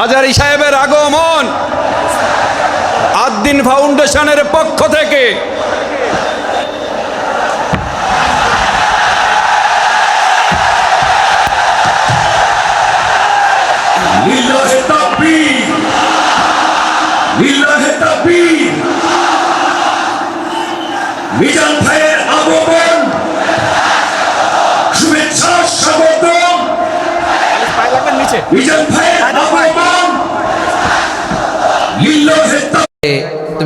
হাজারি সাহেবের আগমন। আদ্দিন ফাউন্ডেশনের পক্ষ থেকে। মিজান ভাইয়ের আগমন। শুভেচ্ছা স্বাগতম। মিজান ভাইয়ের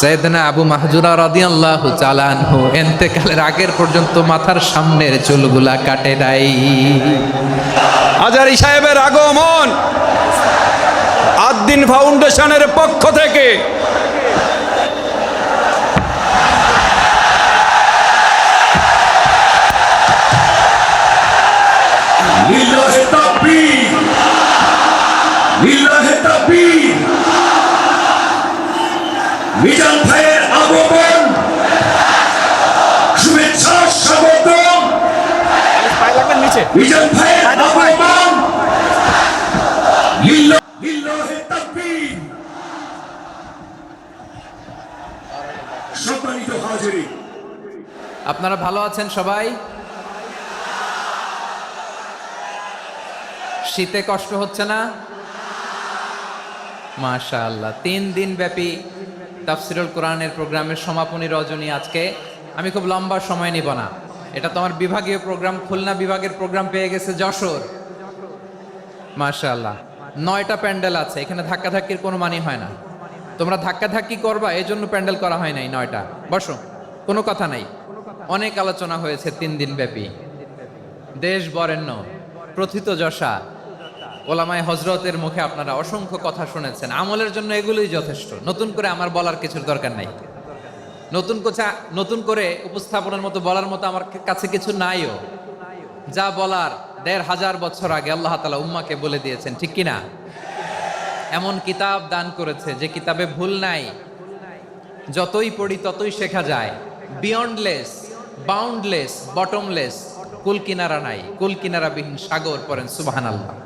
সৈয়দনা আবু মাহজুরা রাদিয়াল্লাহু তাআলা আনহু এন্তেকালের আগের পর্যন্ত মাথার সামনের চুলগুলা কাটে নাই। হাজারি সাহেবের আগমন। আদ্দিন ফাউন্ডেশনের পক্ষ থেকে মিজান ভাইয়ের আগমন। শুভেচ্ছা স্বাগতম। মিজান ভাইয়ের আগমন। সম্মানিত আপনারা ভালো আছেন সবাই? শীতে কষ্ট হচ্ছে না? মাশাআল্লাহ তিন দিন ব্যাপী তাফসিরুল কোরআনের প্রোগ্রামের সমাপনী রজনী আজকে। আমি খুব লম্বা সময় নিব না। এটা তোমার বিভাগীয় প্রোগ্রাম, খুলনা বিভাগের প্রোগ্রাম পেয়ে গেছে যশোর। মাশাআল্লাহ। নয়টা প্যান্ডেল আছে, এখানে ধাক্কাধাক্কির কোনো মানি হয় না। তোমরা ধাক্কাধাক্কি করবা এই জন্য প্যান্ডেল করা হয় নাই নয়টা। বসো, কোনো কথা নাই। অনেক আলোচনা হয়েছে তিন দিন ব্যাপী দেশ বরেণ্য, প্রথিত যশা। ওলামায় হজরতের মুখে আপনারা অসংখ্য কথা শুনেছেন। আমলের জন্য এগুলোই যথেষ্ট। নতুন করে আমার বলার কিছুর দরকার নাই। নতুন কোচা, নতুন করে উপস্থাপনের মতো বলার মতো আমার কাছে কিছু নাইও। যা বলার দেড় হাজার বছর আগে আল্লাহ তালা উম্মাকে বলে দিয়েছেন, ঠিক কিনা? এমন কিতাব দান করেছে যে কিতাবে ভুল নাই। যতই পড়ি ততই শেখা যায়। বিয়ন্ডলেস বাউন্ডলেস বটমলেস কুল কিনারা নাই। কুল কিনারাবিহীন সাগর পড়েন সুবাহান আল্লাহ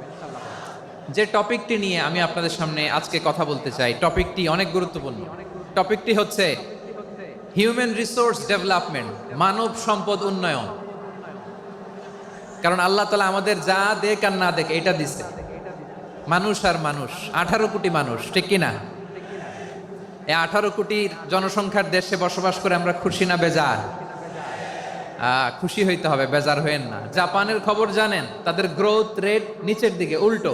যে টপিকটি নিয়ে আমি আপনাদের সামনে আজকে কথা বলতে চাই, টপিকটি অনেক গুরুত্বপূর্ণ। টপিকটি হচ্ছে হিউম্যান রিসোর্স ডেভেলপমেন্ট, মানব সম্পদ উন্নয়ন। কারণ আল্লাহ তালা আমাদের যা দেখ আর না দেখ, এটা দিছে। মানুষ আর মানুষ, আঠারো কোটি মানুষ, ঠিক কিনা এই আঠারো কোটির জনসংখ্যার দেশে বসবাস করে আমরা খুশি না বেজার? খুশি হইতে হবে, বেজার হয়েন না। জাপানের খবর জানেন, তাদের গ্রোথ রেট নিচের দিকে, উল্টো।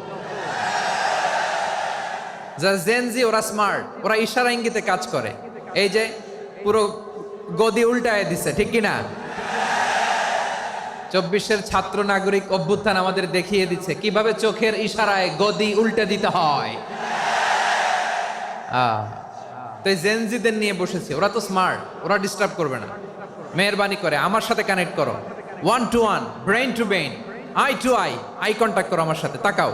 যা জেন জি ওরা স্মার্ট ওরা ইশারা ইঙ্গিতে কাজ করে। এই যে পুরো গদি উল্টায় দিছে, ঠিক কিনা চব্বিশের ছাত্র নাগরিক অভ্যুত্থান আমাদের দেখিয়ে দিচ্ছে, কীভাবে চোখের ইশারায় গদি উল্টে দিতে হয়। তো জেনজিদের নিয়ে বসেছি, ওরা তো স্মার্ট ওরা ডিস্টার্ব করবে না। মেহরবানি করে, আমার সাথে কানেক্ট করো। One to one brain to brain eye to eye eye contact করো আমার সাথে, তাকাও।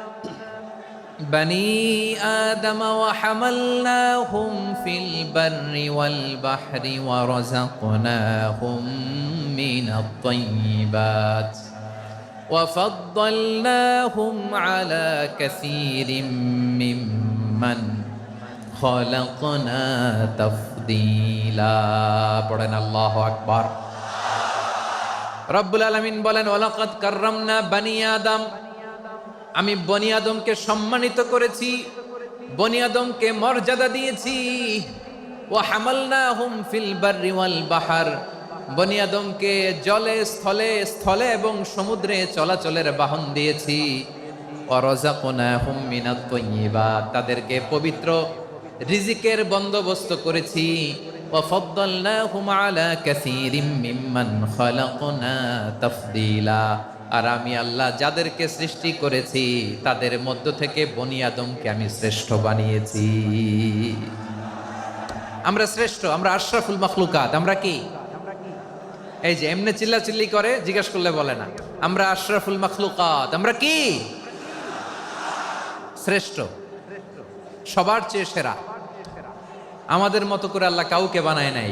بني آدم وحملناهم في البر والبحر ورزقناهم من الطيبات وفضلناهم على كثير ممن خلقنا تفضيلا برنا الله أكبر رب العالمين بولن ولقد كرمنا بني آدم আমি বনি আদমকে সম্মানিত করেছি বনি আদমকে মর্যাদা দিয়েছি ও হামালনা হুম ফিল বাররি ওয়াল বাহার বনি আদমকে জলে স্থলে স্থলে এবং সমুদ্রে চলাচলের বাহন দিয়েছি অরজাকুনা হুম মিনাত তৈয়িবাত তাদেরকে পবিত্র রিজিকের বন্দোবস্ত করেছি وفضلناهم على كثير ممن خلقنا تفضيلا আর আমি আল্লাহ যাদেরকে সৃষ্টি করেছি, তাদের মধ্য থেকে বনি আদমকে আমি শ্রেষ্ঠ বানিয়েছি। আমরা শ্রেষ্ঠ, আমরা আশরাফুল মখলুকাত, আমরা কি? এই যে এমনি চিল্লা চিল্লি করে, জিজ্ঞেস করলে বলে না। আমরা আশরাফুল মখলুকাত, আমরা কি? শ্রেষ্ঠ। সবার চেয়ে সেরা। আমাদের মতো করে আল্লাহ কাউকে বানায় নাই।